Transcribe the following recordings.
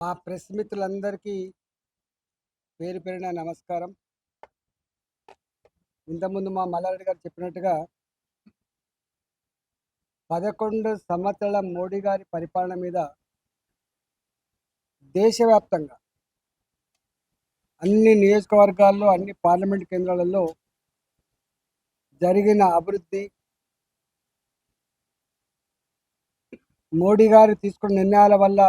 మా ప్రెస్ మిత్రులందరికీ పేరు పేరిన నమస్కారం. ఇంతకుముందు మా మల్లారెడ్డి గారు చెప్పినట్టుగా పదకొండు సంవత్సరాల మోడీ గారి పరిపాలన మీద దేశవ్యాప్తంగా అన్ని నియోజకవర్గాల్లో అన్ని పార్లమెంట్ కేంద్రాలలో జరిగిన అభివృద్ధి మోడీ గారు తీసుకున్న నిర్ణయాల వల్ల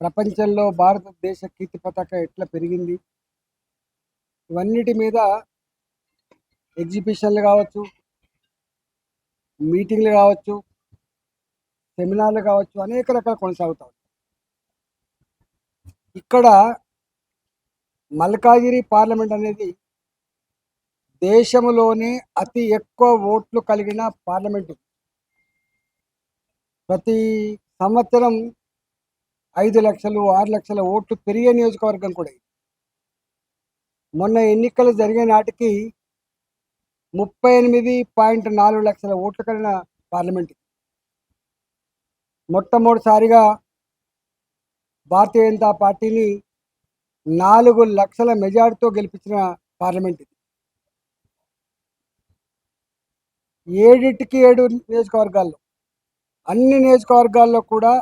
ప్రపంచంలో భారతదేశ కీర్తి పతాక ఎట్లా పెరిగింది? ఇవన్నిటి మీద ఎగ్జిబిషన్లు కావచ్చు మీటింగ్లు కావచ్చు సెమినార్లు కావచ్చు అనేక రకాలు కొనసాగుతాయి ఇక్కడ మల్కాజిరి పార్లమెంట్ అనేది దేశంలోనే అతి ఎక్కువ ఓట్లు కలిగిన పార్లమెంటు. ప్రతి సంవత్సరం ఐదు లక్షలు ఆరు లక్షల ఓట్లు పెరిగే నియోజకవర్గం కూడా మొన్న ఎన్నికలు జరిగే నాటికి ముప్పై ఎనిమిది పాయింట్ నాలుగు లక్షల ఓట్లు కలిగిన పార్లమెంట్ మొట్టమొదటిసారిగా భారతీయ జనతా పార్టీని నాలుగు లక్షల మెజార్టీతో గెలిపించిన పార్లమెంట్ ఇది. ఏడింటికి ఏడు నియోజకవర్గాల్లో అన్ని నియోజకవర్గాల్లో కూడా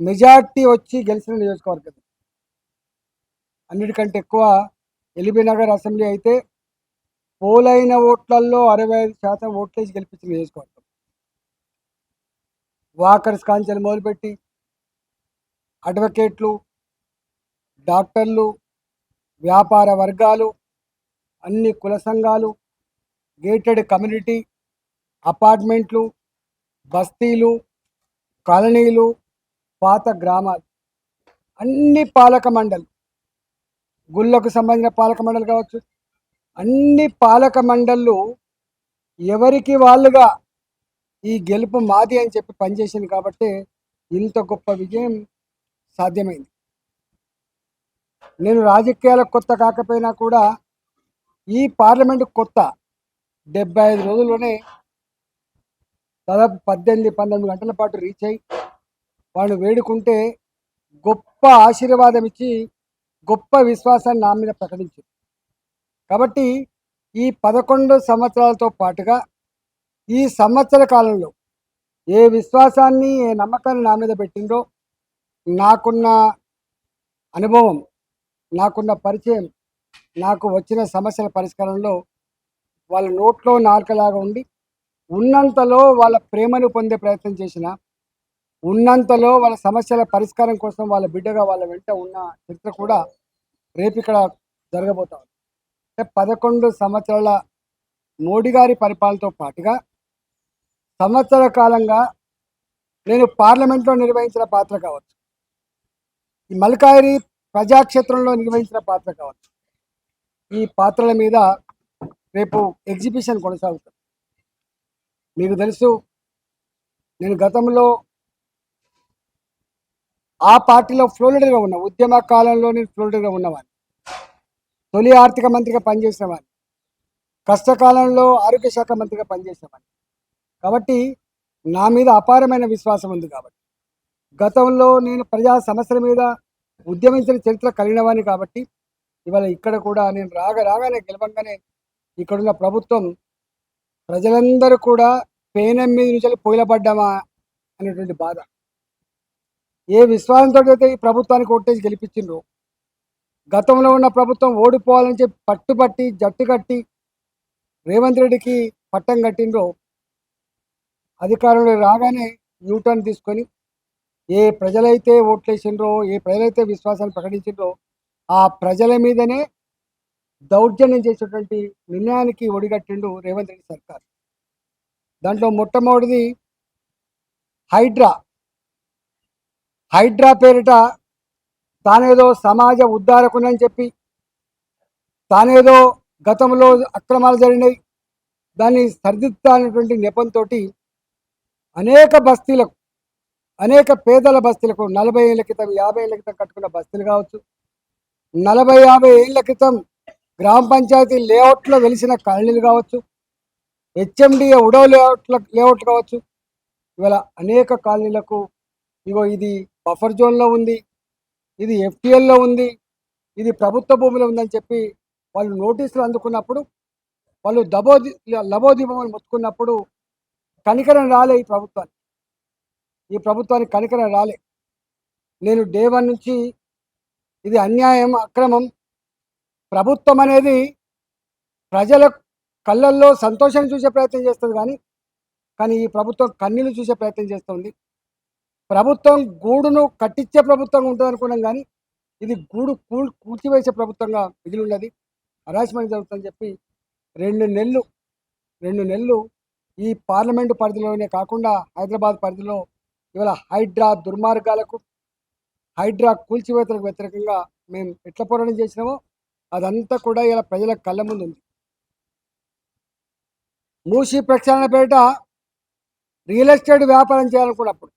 మెజార్టీ వచ్చి గెలిచిన నియోజకవర్గం. అన్నిటికంటే ఎక్కువ ఎల్బీ నగర్ అసెంబ్లీ అయితే పోలైన ఓట్లలో అరవై ఐదు శాతం ఓట్లేసి గెలిపించిన నియోజకవర్గం. వాకర్స్ కాంచెలు మొదలుపెట్టి అడ్వకేట్లు డాక్టర్లు వ్యాపార వర్గాలు అన్ని కుల సంఘాలు గేటెడ్ కమ్యూనిటీ అపార్ట్మెంట్లు బస్తీలు కాలనీలు పాత గ్రామాలు అన్ని పాలక మండలి గుళ్ళకు సంబంధించిన పాలక మండలి కావచ్చు అన్ని పాలక మండళ్ళు ఎవరికి వాళ్ళుగా ఈ గెలుపు మాది అని చెప్పి పనిచేసింది కాబట్టి ఇంత గొప్ప విజయం సాధ్యమైంది. నేను రాజకీయాలకు కొత్త కాకపోయినా కూడా ఈ పార్లమెంట్ కొత్త డెబ్బై ఐదు రోజుల్లోనే దాదాపు పద్దెనిమిది పంతొమ్మిది గంటల పాటు రీచ్ అయ్యి వాళ్ళు వేడుకుంటే గొప్ప ఆశీర్వాదం ఇచ్చి గొప్ప విశ్వాసాన్ని నా మీద ప్రకటించింది కాబట్టి ఈ పదకొండు సంవత్సరాలతో పాటుగా ఈ సంవత్సర కాలంలో ఏ విశ్వాసాన్ని ఏ నమ్మకాన్ని నా మీద పెట్టిందో నాకున్న అనుభవం నాకున్న పరిచయం నాకు వచ్చిన సమస్యల పరిష్కారంలో వాళ్ళ నోట్లో నాలుకలాగా ఉండి ఉన్నంతలో వాళ్ళ ప్రేమను పొందే ప్రయత్నం చేసిన ఉన్నంతలో వాళ్ళ సమస్యల పరిష్కారం కోసం వాళ్ళ బిడ్డగా వాళ్ళ వెంట ఉన్న చరిత్ర కూడా రేపు ఇక్కడ జరగబోతా ఉంది. అంటే పదకొండు సంవత్సరాల మోడీ గారి పరిపాలనతో పాటుగా సంవత్సర కాలంగా నేను పార్లమెంట్లో నిర్వహించిన పాత్ర కావచ్చు. ఈ మల్కాయిరి ప్రజాక్షేత్రంలో నిర్వహించిన పాత్ర కావచ్చు. ఈ పాత్రల మీద రేపు ఎగ్జిబిషన్ కొనసాగుతుంది. మీకు తెలుసు నేను గతంలో ఆ పార్టీలో ఫ్లోరిడర్గా ఉన్న ఉద్యమ కాలంలో నేను ఫ్లోరిడర్గా ఉన్నవాడిని తొలి ఆర్థిక మంత్రిగా పనిచేసిన కష్టకాలంలో ఆరోగ్య శాఖ మంత్రిగా పనిచేసిన కాబట్టి నా మీద అపారమైన విశ్వాసం ఉంది కాబట్టి. గతంలో నేను ప్రజా సమస్యల మీద ఉద్యమించిన చరిత్ర కలిగినవాడిని కాబట్టి ఇవాళ ఇక్కడ కూడా నేను రాగ రాగానే గెలవంగానే ఇక్కడున్న ప్రభుత్వం ప్రజలందరూ కూడా పేనం మీద నుంచి పోయిలబడ్డామా అనేటువంటి బాధ. ఏ విశ్వాసంతో అయితే ఈ ప్రభుత్వానికి ఓటేసి గెలిపించిండ్రు గతంలో ఉన్న ప్రభుత్వం ఓడిపోవాలని చెప్పి పట్టుబట్టి జట్టు కట్టి రేవంత్ రెడ్డికి పట్టం కట్టిండ్రో అధికారంలో రాగానే న్యూటర్న్ తీసుకొని ఏ ప్రజలైతే ఓట్లేసిండ్రో ఏ ప్రజలైతే విశ్వాసాన్ని ప్రకటించిండ్రో ఆ ప్రజల మీదనే దౌర్జన్యం చేసేటువంటి నిర్ణయానికి ఒడిగట్టిండు రేవంత్ రెడ్డి సర్కార్. దాంట్లో మొట్టమొదటిది హైడ్రా. హైడ్రా పేరిట తానేదో సమాజ ఉద్ధారకునని చెప్పి తానేదో గతంలో అక్రమాలు జరిగినాయి. దాన్ని సరిదిద్దాలనేటువంటి నెపంతో అనేక బస్తీలకు అనేక పేదల బస్తీలకు నలభై ఏళ్ళ క్రితం యాభై ఏళ్ళ క్రితం కట్టుకున్న బస్తీలు కావచ్చు నలభై యాభై ఏళ్ళ క్రితం గ్రామ పంచాయతీ లేఅవుట్లో వెలిసిన కాలనీలు కావచ్చు హెచ్ఎండిఏ ఉడవ లేఅవుట్ల లేఅవుట్ కావచ్చు ఇవాళ అనేక కాలనీలకు ఇగో ఇది బఫర్ జోన్లో ఉంది ఇది ఎఫ్టీఎల్లో ఉంది ఇది ప్రభుత్వ భూమిలో ఉందని చెప్పి వాళ్ళు నోటీసులు అందుకున్నప్పుడు వాళ్ళు దబోది లబోదీపములు మొత్తుకున్నప్పుడు కనికరం రాలే ఈ ప్రభుత్వానికి. ఈ ప్రభుత్వానికి కనికరం రాలే. నేను డే వన్ నుంచి ఇది అన్యాయం అక్రమం ప్రభుత్వం అనేది ప్రజల కళ్ళల్లో సంతోషం చూసే ప్రయత్నం చేస్తుంది కానీ కానీ ఈ ప్రభుత్వం కన్నీళ్ళు చూసే ప్రయత్నం చేస్తుంది. ప్రభుత్వం గూడును కట్టించే ప్రభుత్వంగా ఉంటుంది అనుకున్నాం కానీ ఇది గూడు కూల్ కూల్చివేసే ప్రభుత్వంగా మిగిలి ఉన్నది హరాస్మెంట్ జరుగుతుందని చెప్పి రెండు నెలలు రెండు నెలలు ఈ పార్లమెంటు పరిధిలోనే కాకుండా హైదరాబాద్ పరిధిలో ఇవాళ హైడ్రా దుర్మార్గాలకు హైడ్రా కూల్చివేతలకు వ్యతిరేకంగా మేము ఎట్ల పోరాటం చేసినామో అదంతా కూడా ఇలా ప్రజల కళ్ళ ముందు ఉంది. మూసి ప్రక్షాళన పేరిట రియల్ ఎస్టేట్ వ్యాపారం చేయాలనుకున్నప్పుడు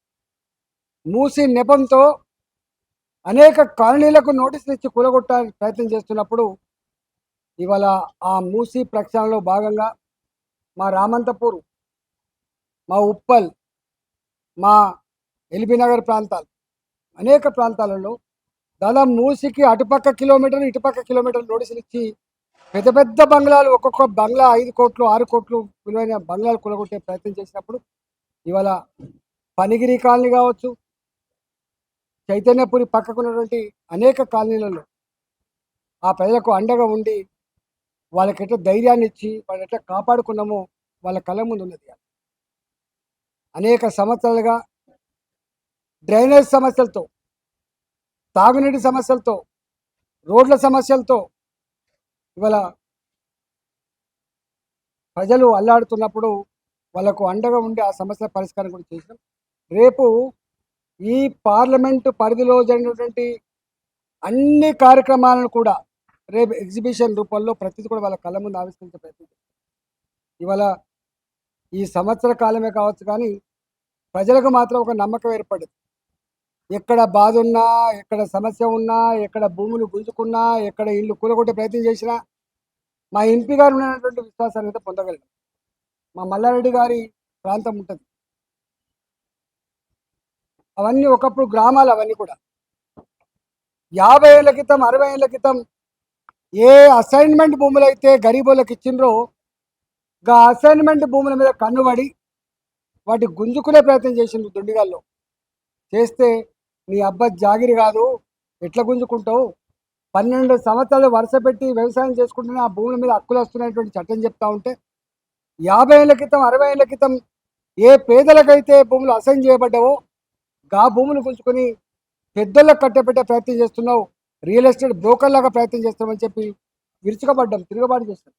మూసి నెపంతో అనేక కాలనీలకు నోటీసులు ఇచ్చి కూలగొట్టడానికి ప్రయత్నం చేస్తున్నప్పుడు ఇవాళ ఆ మూసి ప్రక్షాళనలో భాగంగా మా రామంతపూర్ మా ఉప్పల్ మా ఎల్బీనగర్ ప్రాంతాలు అనేక ప్రాంతాలలో దాదాపు మూసికి అటుపక్క కిలోమీటర్లు ఇటుపక్క కిలోమీటర్లు నోటీసులు ఇచ్చి పెద్ద పెద్ద బంగ్లాలు ఒక్కొక్క బంగ్లా ఐదు కోట్లు ఆరు కోట్లు విలువైన బంగ్లాలు కూలగొట్టే ప్రయత్నం చేసినప్పుడు ఇవాళ పనిగిరి కాలనీ కావచ్చు చైతన్యపురి పక్కకున్నటువంటి అనేక కాలనీలలో ఆ ప్రజలకు అండగా ఉండి వాళ్ళకి ఎట్లా ధైర్యాన్ని ఇచ్చి వాళ్ళు ఎట్లా కాపాడుకున్నామో వాళ్ళ కళ్ళ ముందు ఉన్నది అనేక సంవత్సరాలుగా డ్రైనేజ్ సమస్యలతో తాగునీటి సమస్యలతో రోడ్ల సమస్యలతో ఇవాళ ప్రజలు అల్లాడుతున్నప్పుడు వాళ్ళకు అండగా ఉండి ఆ సమస్యల పరిష్కారం కూడా చేసినాం. రేపు ఈ పార్లమెంటు పరిధిలో జరిగినటువంటి అన్ని కార్యక్రమాలను కూడా రేపు ఎగ్జిబిషన్ రూపంలో ప్రతిదీ కూడా వాళ్ళ కళ్ళ ముందు ఆవిష్కరించే ప్రయత్నం ఇవాళ ఈ సంవత్సర కాలమే కావచ్చు కానీ ప్రజలకు మాత్రం ఒక నమ్మకం ఏర్పడింది. ఎక్కడ బాధ ఉన్నా ఎక్కడ సమస్య ఉన్నా ఎక్కడ భూములు గుంజుకున్నా ఎక్కడ ఇల్లు కూలగొట్టే ప్రయత్నం చేసినా మా ఎంపీ గారు ఉన్నటువంటి విశ్వాసాన్ని అయితే పొందగలిగాం. మా మల్లారెడ్డి గారి ప్రాంతం ఉంటుంది. అవన్నీ ఒకప్పుడు గ్రామాలు అవన్నీ కూడా. యాభై ఏళ్ళ క్రితం అరవై ఏళ్ళ క్రితం ఏ అసైన్మెంట్ భూములు అయితే గరీబులకు ఇచ్చిండ్రో ఆ అసైన్మెంట్ భూముల మీద కన్నుబడి వాటి గుంజుకునే ప్రయత్నం చేసిండ్రు దుండిగాల్లో చేస్తే నీ అబ్బ జాగిరి కాదు ఎట్లా గుంజుకుంటావు? పన్నెండు సంవత్సరాలు వరుస పెట్టి వ్యవసాయం చేసుకుంటూనే ఆ భూముల మీద హక్కులు వస్తున్నటువంటి చట్టం చెప్తా ఉంటే యాభై ఏళ్ళ క్రితం అరవై ఏళ్ళ క్రితం ఏ పేదలకైతే భూములు అసైన్ చేయబడ్డావో గా భూములు గుంజుకొని పెద్దలకు కట్టబెట్టే ప్రయత్నం చేస్తున్నావు. రియల్ ఎస్టేట్ బ్రోకర్ లాగా ప్రయత్నం చేస్తామని చెప్పి విరుచుకబడ్డాం తిరుగుబాటు చేస్తాం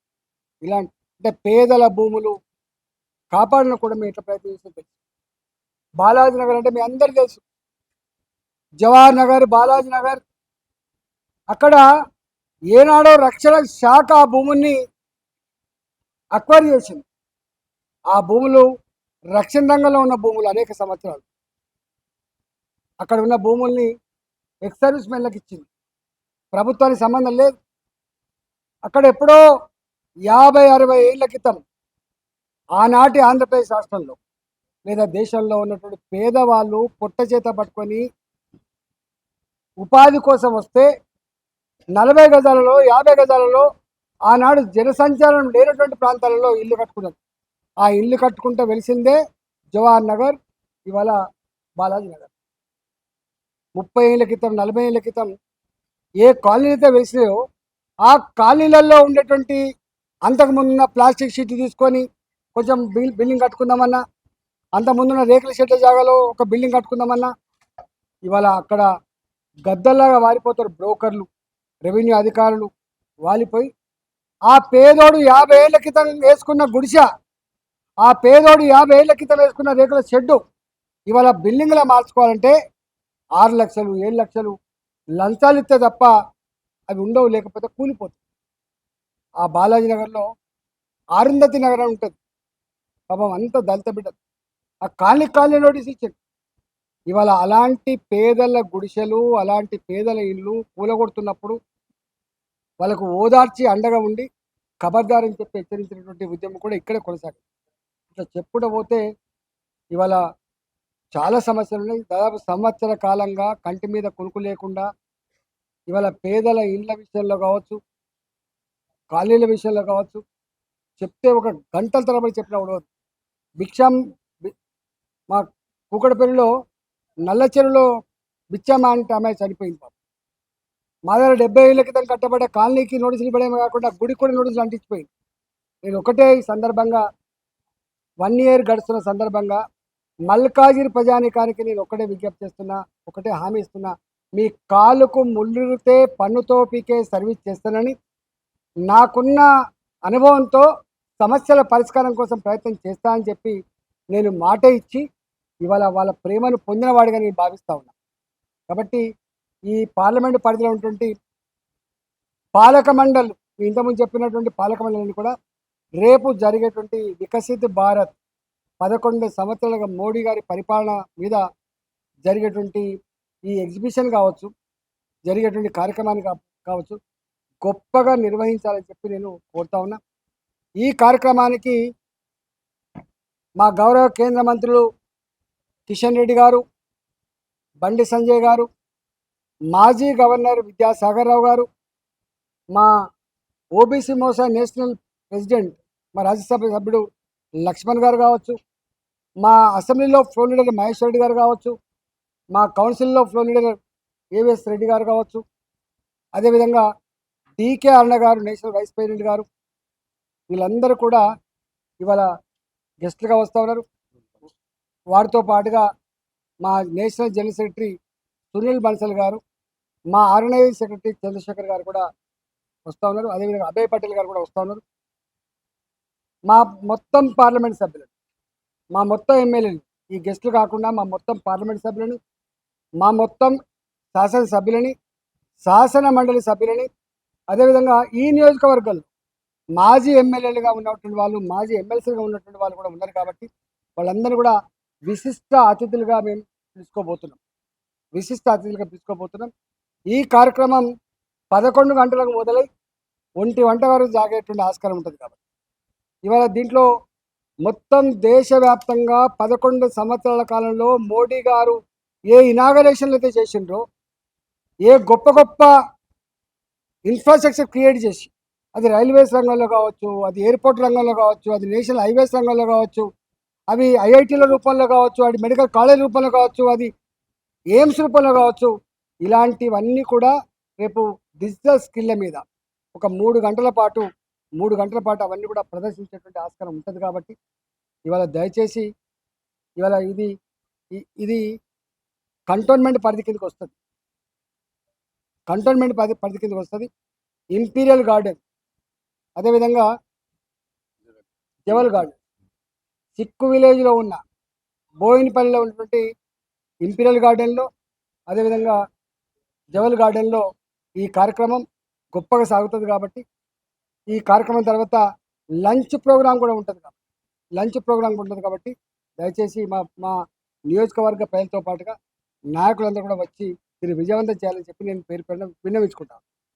ఇలాంటి అంటే పేదల భూములు కాపాడడం కూడా మేము ఎట్లా ప్రయత్నం చేస్తాం తెలుసు. బాలాజీ నగర్ అంటే మీ అందరికీ తెలుసు. జవహర్ నగర్ బాలాజీ నగర్. అక్కడ ఏనాడో రక్షణ శాఖ ఆ భూముల్ని అక్వైర్ చేసింది. ఆ భూములు రక్షణ రంగంలో ఉన్న భూములు అనేక సంవత్సరాలు. అక్కడ ఉన్న భూముల్ని ఎక్స్ సర్వీస్ మెన్లకు ఇచ్చింది. ప్రభుత్వానికి సంబంధం లేదు. అక్కడ ఎప్పుడో యాభై అరవై ఏళ్ళ క్రితం ఆనాటి ఆంధ్రప్రదేశ్ రాష్ట్రంలో లేదా దేశంలో ఉన్నటువంటి పేదవాళ్ళు పొట్ట చేత పట్టుకొని ఉపాధి కోసం వస్తే నలభై గజాలలో యాభై గజాలలో ఆనాడు జనసంచారం లేనటువంటి ప్రాంతాలలో ఇల్లు కట్టుకున్నారు. ఆ ఇల్లు కట్టుకుంటే వెలిసిందే జవహర్ నగర్ ఇవాళ బాలాజీ నగర్. ముప్పై ఏళ్ళ క్రితం నలభై ఏళ్ళ క్రితం ఏ కాలనీ అయితే వేసినాయో ఆ కాలనీలలో ఉండేటువంటి అంతకు ముందున్న ప్లాస్టిక్ షీట్ తీసుకొని కొంచెం బిల్ బిల్డింగ్ కట్టుకుందామన్నా అంతకుముందున్న రేకుల షెడ్ల జాగాలో ఒక బిల్డింగ్ కట్టుకుందామన్నా ఇవాళ అక్కడ గద్దల్లాగా వారిపోతారు బ్రోకర్లు రెవెన్యూ అధికారులు వాలిపోయి ఆ పేదోడు యాభై ఏళ్ళ క్రితం వేసుకున్న గుడిస ఆ పేదోడు యాభై ఏళ్ళ క్రితం వేసుకున్న రేకుల షెడ్డు ఇవాళ బిల్డింగ్లా మార్చుకోవాలంటే ఆరు లక్షలు ఏడు లక్షలు లంచాలు ఇస్తే తప్ప అవి ఉండవు లేకపోతే కూలిపోతుంది ఆ బాలాజీ నగర్లో ఆరుంధతి నగరం ఉంటుంది. పాపం అంత దళిత బిడ్డ ఆ కాలనీ కాలనీ నోటీస్ ఇచ్చాడు ఇవాళ అలాంటి పేదల గుడిసెలు అలాంటి పేదల ఇల్లు కూలగొడుతున్నప్పుడు వాళ్ళకు ఓదార్చి అండగా ఉండి ఖబర్దారని చెప్పి హెచ్చరించినటువంటి ఉద్యమం కూడా ఇక్కడే కొనసాగింది. ఇట్లా చెప్పుకుంటూ పోతే ఇవాళ చాలా సమస్యలు ఉన్నాయి. దాదాపు సంవత్సర కాలంగా కంటి మీద కొనుకు లేకుండా ఇవాళ పేదల ఇళ్ళ విషయంలో కావచ్చు ఖాళీల విషయంలో కావచ్చు చెప్తే ఒక గంటల తరబడి చెప్పిన ఉండవద్దు భిక్షాం మా కూకడపల్లిలో నల్ల చెరువులో బిచ్చమ్మ అంటే ఆమె చనిపోయింది పాపం. మా దగ్గర డెబ్బై ఏళ్ళ క్రితం కట్టబడ్డ కాలనీకి నోటీసులు ఇవ్వడమే కాకుండా గుడికి కూడా నోటీసులు అంటించిపోయింది. నేను ఒకటే ఈ సందర్భంగా వన్ ఇయర్ గడుస్తున్న సందర్భంగా మల్కాజిరి ప్రజానికానికి నేను ఒకటే విజ్ఞప్తి చేస్తున్నా ఒకటే హామీ ఇస్తున్నా మీ కాలుకు ముళ్ళుతే పన్నుతో పీకే సర్వీస్ చేస్తానని నాకున్న అనుభవంతో సమస్యల పరిష్కారం కోసం ప్రయత్నం చేస్తా అని చెప్పి నేను మాట ఇచ్చి ఇవాళ వాళ్ళ ప్రేమను పొందినవాడిగా నేను భావిస్తా ఉన్నా. కాబట్టి ఈ పార్లమెంటు పరిధిలో ఉన్నటువంటి పాలక మండలి ఇంతకుముందు చెప్పినటువంటి పాలక మండలిని కూడా రేపు జరిగేటువంటి వికసిత్ భారత్ పదకొండు సంవత్సరాలుగా మోడీ గారి పరిపాలన మీద జరిగేటువంటి ఈ ఎగ్జిబిషన్ కావచ్చు జరిగేటువంటి కార్యక్రమాన్ని కావచ్చు గొప్పగా నిర్వహించాలని చెప్పి నేను కోరుతా ఉన్నా. ఈ కార్యక్రమానికి మా గౌరవ కేంద్ర మంత్రులు కిషన్ రెడ్డి గారు బండి సంజయ్ గారు మాజీ గవర్నర్ విద్యాసాగర్ రావు గారు మా ఓబీసీ మోసా నేషనల్ ప్రెసిడెంట్ మా రాజ్యసభ సభ్యుడు లక్ష్మణ్ గారు కావచ్చు మా అసెంబ్లీలో ఫ్లోర్ లీడర్ మహేష్ రెడ్డి గారు కావచ్చు మా కౌన్సిల్లో ఫ్లోర్ లీడర్ ఏవిఎస్ రెడ్డి గారు కావచ్చు అదేవిధంగా డికే అరుణ గారు నేషనల్ వైస్ ప్రెసిడెంట్ గారు వీళ్ళందరూ కూడా ఇవాళ గెస్ట్లుగా వస్తూ ఉన్నారు. వారితో పాటుగా మా national general secretary Sunil Bansal గారు మా ఆర్గనైజింగ్ సెక్రటరీ చంద్రశేఖర్ గారు కూడా వస్తూ ఉన్నారు. అదేవిధంగా అభయ్ పటేల్ గారు కూడా వస్తూ ఉన్నారు. మా మొత్తం పార్లమెంట్ సభ్యులు. మా మొత్తం ఎమ్మెల్యేలు ఈ గెస్టులు కాకుండా మా మొత్తం పార్లమెంట్ సభ్యులని మా మొత్తం శాసన సభ్యులని శాసన మండలి సభ్యులని అదేవిధంగా ఈ నియోజకవర్గాలు మాజీ ఎమ్మెల్యేలుగా ఉన్నటువంటి వాళ్ళు మాజీ ఎమ్మెల్సీలుగా ఉన్నటువంటి వాళ్ళు కూడా ఉన్నారు కాబట్టి వాళ్ళందరూ కూడా విశిష్ట అతిథులుగా మేము తీసుకోబోతున్నాం విశిష్ట అతిథులుగా తీసుకోబోతున్నాం ఈ కార్యక్రమం పదకొండు గంటలకు మొదలై ఒంటి వంట వరకు జాగేటువంటి ఆస్కారం ఉంటుంది కాబట్టి. ఇవాళ దీంట్లో మొత్తం దేశవ్యాప్తంగా పదకొండు సంవత్సరాల కాలంలో మోడీ గారు ఏ ఇనాగరేషన్లు అయితే చేసిండ్రో ఏ గొప్ప గొప్ప ఇన్ఫ్రాస్ట్రక్చర్ క్రియేట్ చేసి అది రైల్వేస్ రంగంలో కావచ్చు అది ఎయిర్పోర్ట్ రంగంలో కావచ్చు అది నేషనల్ హైవేస్ రంగంలో కావచ్చు అవి ఐఐటీల రూపంలో కావచ్చు అది మెడికల్ కాలేజ్ రూపంలో కావచ్చు అది ఎయిమ్స్ రూపంలో కావచ్చు ఇలాంటివన్నీ కూడా రేపు డిజిటల్ స్కిల్ల మీద ఒక మూడు గంటల పాటు మూడు గంటల పాటు అవన్నీ కూడా ప్రదర్శించేటువంటి ఆస్కారం ఉంటుంది కాబట్టి ఇవాళ దయచేసి ఇవాళ ఇది ఇది కంటోన్మెంట్ పరిధి కిందకి వస్తుంది. కంటోన్మెంట్ పరిధి పరిధి కిందకి వస్తుంది. Imperial garden. అదేవిధంగా జవల్ గార్డెన్. సిక్కు విలేజ్లో ఉన్న బోయినపల్లిలో ఉన్నటువంటి ఇంపీరియల్ గార్డెన్లో అదేవిధంగా జవల్ గార్డెన్లో ఈ కార్యక్రమం గొప్పగా సాగుతుంది కాబట్టి ఈ కార్యక్రమం తర్వాత లంచ్ ప్రోగ్రాం కూడా ఉంటుంది కాబట్టి లంచ్ ప్రోగ్రాం ఉంటుంది కాబట్టి దయచేసి మా మా నియోజకవర్గ ప్రజలతో పాటుగా నాయకులందరూ కూడా వచ్చి దీన్ని విజయవంతం చేయాలని చెప్పి నేను పేరు పెట్టడం విన్నవించుకుంటాను.